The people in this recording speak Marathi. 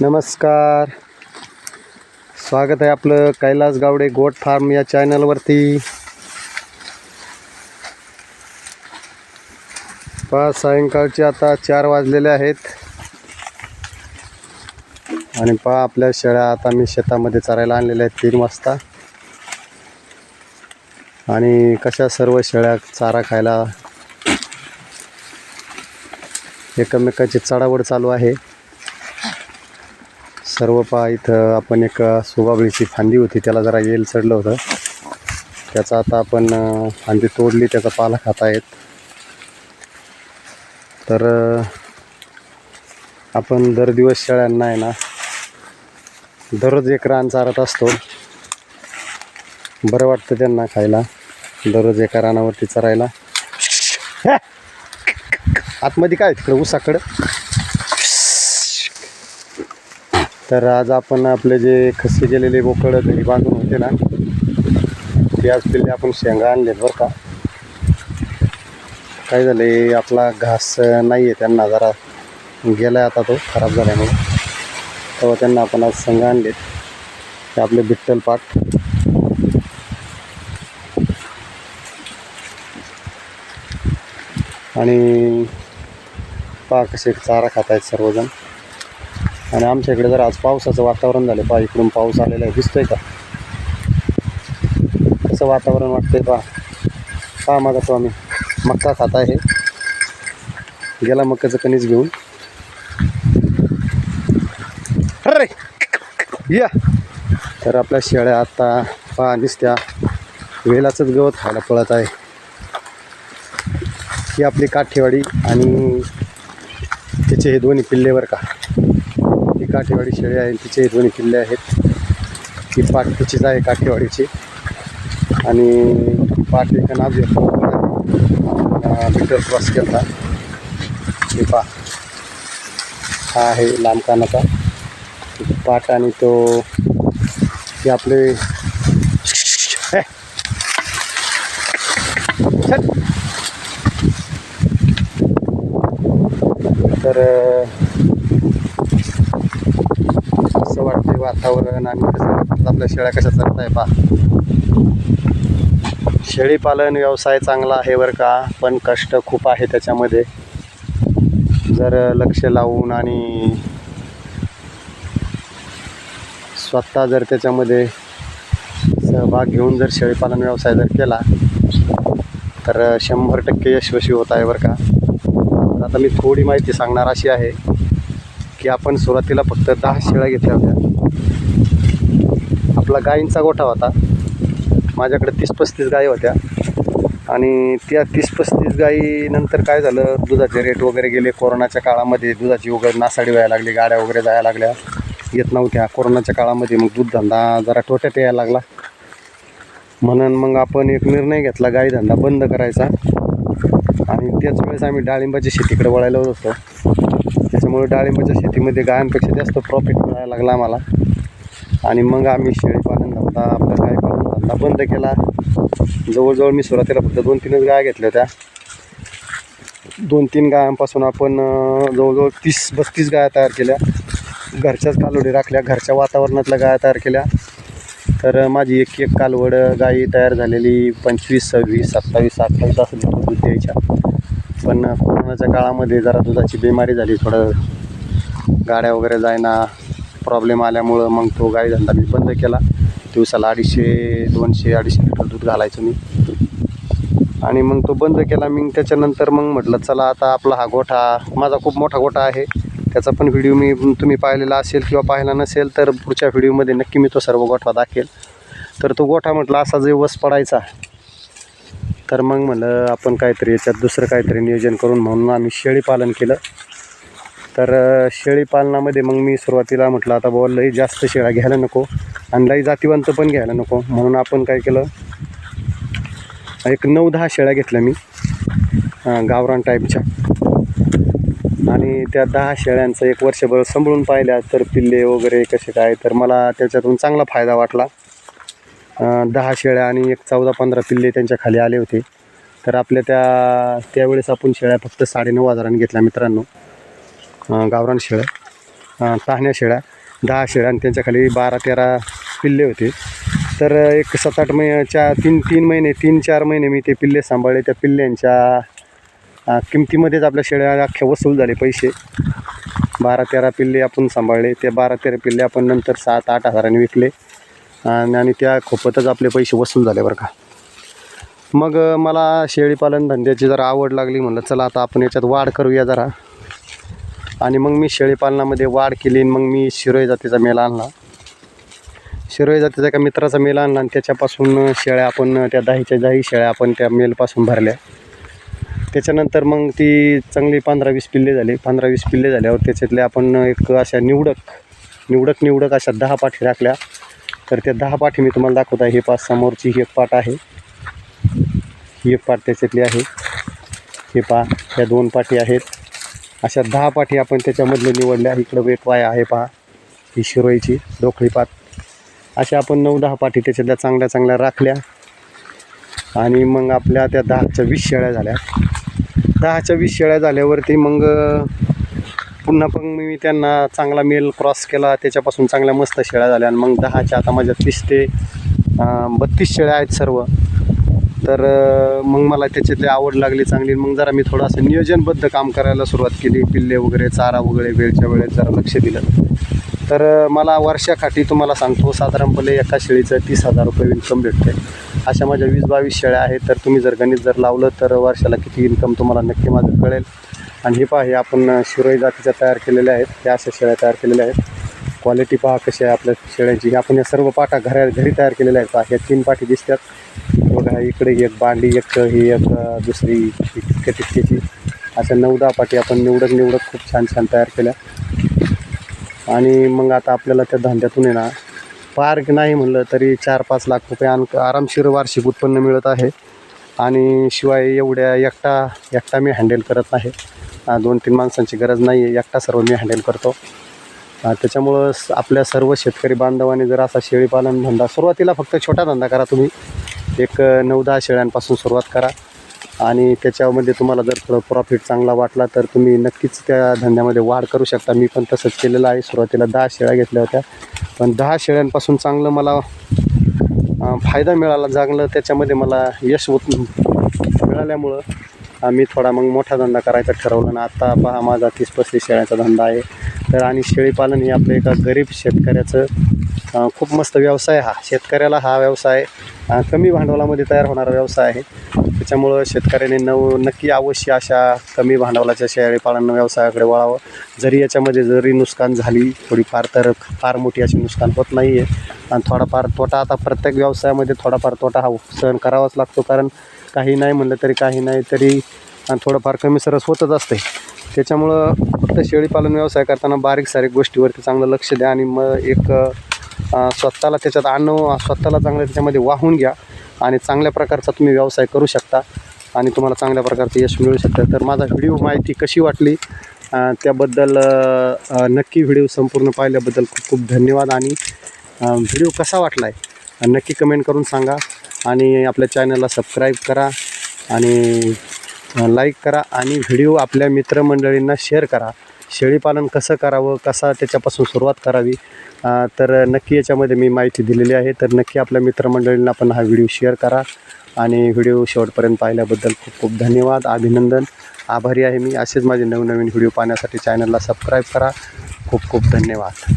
नमस्कार. स्वागत आहे आपलं कैलास गावडे गोट फार्म या चॅनलवरती पहा सायंकाळचे आता चार वाजलेले आहेत. आणि पहा आपल्या शेळ्या आता मी शेतामध्ये चरायला आणलेल्या आहेत तीन वाजता. आणि कशा सर्व शेळ्या चारा खायला एकमेकाची चढावड चालू आहे. सर्व पहा इथं आपण एक सुबाबळीची फांदी होती त्याला जरा येल चढलं होतं. त्याचा आता आपण फांदी तोडली त्याचा पाला खात आहेत. तर आपण दर दिवस शेळ्यांना आहे ना दररोज एक रान चारत असतो. बरं वाटतं त्यांना खायला दररोज एका रानावरती चरायला. आतमध्ये काय तिकडं? उसाकडं तर आज आपण आपले जे खस्सी गेलेले बोकड घरी बांधून होते ना ते आज पहिले आपण शेंगा आणले बरं का. काय झाले आपला घास नाही आहे त्यांना जरा गेला आता तो खराब झाल्यामुळे. तेव्हा त्यांना आपण आज शेंगा आणले ते आपले बिट्टल पाट आणि पा कसे चारा खात आहेत सर्वजण. आणि आमच्या इकडे जर आज पावसाचं वातावरण झालं पहा इकडून पाऊस आलेला आहे दिसतोय का? कसं वातावरण वाटतंय पहा. पहा माझा तो आम्ही मक्का खात आहे. गेला मक्काचं कणीस घेऊन. अरे! या! तर आपल्या शेळ्या आता पहा दिसत्या वेलाचंच गवत खायला पळत आहे. ही आपली काठेवाडी आणि त्याचे हे दोन्ही पिल्लेवर का. काठेवाडी शेळी आहे तिचे दोन्ही किल्ले आहेत. ही पाट तिचीच आहे काठेवाडीची आणि पाठ एक नाव मीटर क्रॉस केला. हे पा हा आहे लांब कानाचा. पाट आणि तो हे आपले तर असं वाटतंय वातावरण आणि कसं आपल्या शेळ्या कशा चालत आहे पा शेळीपालन व्यवसाय चांगला आहे बरं का पण कष्ट खूप आहे त्याच्यामध्ये. जर लक्ष लावून आणि स्वतः जर त्याच्यामध्ये सहभाग घेऊन जर शेळीपालन व्यवसाय जर केला तर शंभर टक्के यशस्वी होत आहे बरं का. तर आता मी थोडी माहिती सांगणार अशी आहे की आपण सुरुवातीला फक्त दहा शेळ्या घेतल्या होत्या. आपला गायींचा गोठा होता. माझ्याकडे तीस पस्तीस गायी होत्या. आणि त्या तीस पस्तीस गायीनंतर काय झालं? दुधाचे रेट वगैरे गेले. कोरोनाच्या काळामध्ये दुधाची वगैरे नासाडी व्हायला लागली गाड्या वगैरे जायला लागल्या. येत नव्हत्या. कोरोनाच्या काळामध्ये मग दूधधंदा जरा तोट्यात यायला लागला. म्हणून मग आपण एक निर्णय घेतला गाईधंदा बंद करायचा. आणि त्याच वेळेस आम्ही डाळिंबाच्या शेतीकडे वळायला होत. होतो त्याच्यामुळे डाळिंबाच्या शेतीमध्ये गायांपेक्षा जास्त प्रॉफिट मिळायला लागला आम्हाला. आणि मग आम्ही शेळीपालन धंदा आपला काय पालन धंदा बंद केला. जवळजवळ मी सुरुवातीला फक्त दोन तीनच गाय घेतल्या होत्या. दोन तीन गायांपासून आपण जवळजवळ तीस पस्तीस गाया तयार केल्या. घरच्याच कालोडी राखल्या घरच्या वातावरणातल्या गाया तयार केल्या. तर माझी एक एक कालवड गायी तयार झालेली पंचवीस सव्वीस सत्तावीस अठ्ठावीस असं दूध द्यायच्या. पण कोरोनाच्या काळामध्ये जरा दुधाची बिमारी झाली थोडं गाड्या वगैरे जायना. प्रॉब्लेम आल्यामुळं मग तो गाई धंदा मी बंद केला. दिवसाला अडीचशे दोनशे अडीचशे लिटर दूध घालायचो मी. आणि मग तो बंद केला. मी त्याच्यानंतर मग म्हटलं चला आता आपला हा गोठा माझा खूप मोठा गोठा आहे. त्याचा पण व्हिडिओ मी तुम्ही पाहिलेला असेल किंवा पाहिला नसेल तर पुढच्या व्हिडिओमध्ये नक्की मी तो सर्व गोठा दाखेल तर तो गोठा म्हटला असा जे वस पडायचा. तर मग म्हटलं आपण काहीतरी याच्यात दुसरं काहीतरी नियोजन करून म्हणून आम्ही शेळीपालन केलं. तर शेळी शेळीपालनामध्ये मग मी सुरुवातीला म्हटलं आता बुवा लई जास्त शेळ्या घ्यायला नको आणि लई जातीवंत पण घ्यायला नको. म्हणून आपण काय केलं एक नऊ दहा शेळ्या घेतल्या मी गावरान टाईपच्या. आणि त्या दहा शेळ्यांचं एक वर्षभर सांभाळून पाहिल्या तर पिल्ले वगैरे कसे काय तर मला त्याच्यातून चांगला फायदा वाटला. दहा शेळ्या आणि एक चौदा पंधरा पिल्ले त्यांच्या खाली आले होते. तर आपल्या त्या त्यावेळेस आपण शेळ्या फक्त साडेनऊ हजारांनी घेतल्या मित्रांनो. गावरान शेळ्या पाहण्या शेळ्या दहा शेळ्या आणि त्यांच्याखाली बारा तेरा पिल्ले होते. तर एक सात आठ महिन्याच्या तीन तीन महिने तीन चार महिने मी ते पिल्ले सांभाळले. त्या पिल्ल्यांच्या किमतीमध्येच आपल्या शेळ्या अख्ख्या वसूल झाले पैसे. बारा तेरा पिल्ले आपण सांभाळले. ते बारा तेरा पिल्ले आपण नंतर सात आठ हजारांनी विकले. आणि आणि त्या खोपतच आपले पैसे वसूल झाले बरं का. मग मला शेळीपालन धंद्याची जरा आवड लागली म्हणलं चला आता आपण याच्यात वाढ करूया जरा. आणि मग मी शेळीपालनामध्ये वाढ केली आणि मग मी शिरोई जातीचा मेला आणला. शिरोई जातीचा एका मित्राचा मेला आणला आणि त्याच्यापासून शेळ्या आपण त्या दहीच्या दही शेळ्या आपण त्या मेलपासून भरल्या. त्याच्यानंतर मग ती चांगली पंधरा वीस पिल्ले झाली. पंधरा वीस पिल्ले झाल्यावर त्याच्यातले आपण एक अशा निवडक निवडक निवडक अशा दहा पाठी राखल्या. तर त्या दहा पाठी मी तुम्हाला दाखवत आहे. हे पाच समोरची ही एक पाट आहे. ही एक पाट त्याच्यातली आहे. हे पा ह्या दोन पाठी आहेत. अशा दहा पाठी आपण त्याच्यामधले निवडल्या. इकडं एक वाय आहे पहा. ही शिरोईची डोकळी पात. अशा आपण नऊ दहा पाठी त्याच्यातल्या चांगल्या चांगल्या राखल्या. आणि मग आपल्या त्या दहाच्या वीस शेळ्या झाल्या. दहाच्या वीस शेळ्या झाल्यावरती मग पुन्हा पण मी त्यांना चांगला मेल क्रॉस केला. त्याच्यापासून चांगल्या मस्त शेळ्या झाल्या. आणि मग दहाच्या आता माझ्या तीस ते बत्तीस शेळ्या आहेत सर्व. तर मग मला त्याच्यातली आवड लागली चांगली. मग जरा मी थोडंसं नियोजनबद्ध काम करायला सुरुवात केली. पिल्ले वगैरे चारा वगैरे वेळच्या वेळेत जरा लक्ष दिलं. तर मला वर्षाकाठी तुम्हाला सांगतो साधारणपणे एका शेळीचं तीस हजार रुपये इन्कम भेटते अशा माझ्या वीस बावीस शेळ्या आहेत. तर तुम्ही जर गणित जर लावलं तर वर्षाला किती इन्कम तुम्हाला नक्की माझं कळेल. आणि हे पहा हे आपण शिरोई जातीच्या तयार केलेल्या आहेत. त्या अशा शेळ्या तयार केलेल्या आहेत. क्वालिटी पहा कशी आहे आपल्या शेळ्यांची. आपण या सर्व पाठा घरा घरी तयार केलेल्या आहेत. पहा ह्या तीन पाठी दिसतात. बघा इकडे एक बांडी एक ही एक दुसरी इतक्या तितक्याची अशा नऊ दहा पाठी आपण निवडक निवडक खूप छान छान तयार केल्या. आणि मग आता आपल्याला त्या धंद्यातून आहे ना फार नाही म्हणलं तरी चार पाच लाख रुपये आण आरामशीर वार्षिक उत्पन्न मिळत आहे. आणि शिवाय एवढ्या एकटा एकटा मी हँडल करत नाही. दोन तीन माणसांची गरज नाही आहे एकटा सर्व मी हँडल करतो. त्याच्यामुळं स- आपल्या सर्व शेतकरी बांधवांनी जर असा शेळीपालन धंदा सुरुवातीला फक्त छोटा धंदा करा तुम्ही. एक नऊ दहा शेळ्यांपासून सुरुवात करा. आणि त्याच्यामध्ये तुम्हाला जर थोडं प्रॉफिट चांगला वाटला तर तुम्ही नक्कीच त्या धंद्यामध्ये वाढ करू शकता. मी पण तसंच केलेलं आहे. सुरुवातीला दहा शेळ्या घेतल्या होत्या. पण दहा शेळ्यांपासून चांगलं मला फायदा मिळाला. चांगलं त्याच्यामध्ये मला यश होत मिळाल्यामुळं मी थोडा मग मोठा धंदा करायचा ठरवलं. ना आता पहा माझा तीस पस्तीस शेळ्यांचा धंदा आहे. तर आणि शेळीपालन हे आपलं एका गरीब शेतकऱ्याचं खूप मस्त व्यवसाय हा. शेतकऱ्याला हा व्यवसाय कमी भांडवलामध्ये तयार होणारा व्यवसाय आहे. त्याच्यामुळं शेतकऱ्याने नव नक्की अवश्य अशा कमी भांडवलाच्या शेळीपालन व्यवसायाकडे वळावं. जरी याच्यामध्ये जरी नुकसान झाली थोडीफार तर फार मोठी अशी नुकसान होत नाही आहे आणि थोडाफार तोटा आता प्रत्येक व्यवसायामध्ये थोडाफार तोटा हा सहन करावाच लागतो. कारण काही नाही म्हणलं तरी काही नाही तरी आणि थोडंफार कमी सरस होतच असते. त्याच्यामुळं फक्त शेळीपालन व्यवसाय करताना बारीक सारीक गोष्टीवरती चांगलं लक्ष द्या आणि मग एक स्वतःला त्याच्यात आणू स्वतःला चांगलं त्याच्यामध्ये वाहून घ्या आणि चांगल्या प्रकारचा तुम्ही व्यवसाय करू शकता आणि तुम्हाला चांगल्या प्रकारचं यश मिळू शकतं. तर माझा व्हिडिओ माहिती कशी वाटली त्याबद्दल नक्की व्हिडिओ संपूर्ण पाहिल्याबद्दल खूप खूप धन्यवाद आणि व्हिडिओ कसा वाटला आहे नक्की कमेंट करून सांगा आणि आपल्या चॅनलला सबस्क्राईब करा आणि लाईक करा आणि व्हिडिओ आपल्या मित्रमंडळींना शेअर करा. शेळीपालन कसं करावं कसा त्याच्यापासून सुरुवात करावी तर नक्की याच्यामध्ये मी माहिती दिलेली आहे. तर नक्की आपल्या मित्रमंडळींना पण हा व्हिडिओ शेअर करा. आणि व्हिडिओ शेवटपर्यंत पाहिल्याबद्दल खूप खूप धन्यवाद अभिनंदन. आभारी आहे मी. असेच माझे नवनवीन व्हिडिओ पाहण्यासाठी चॅनलला सबस्क्राईब करा. खूप खूप धन्यवाद.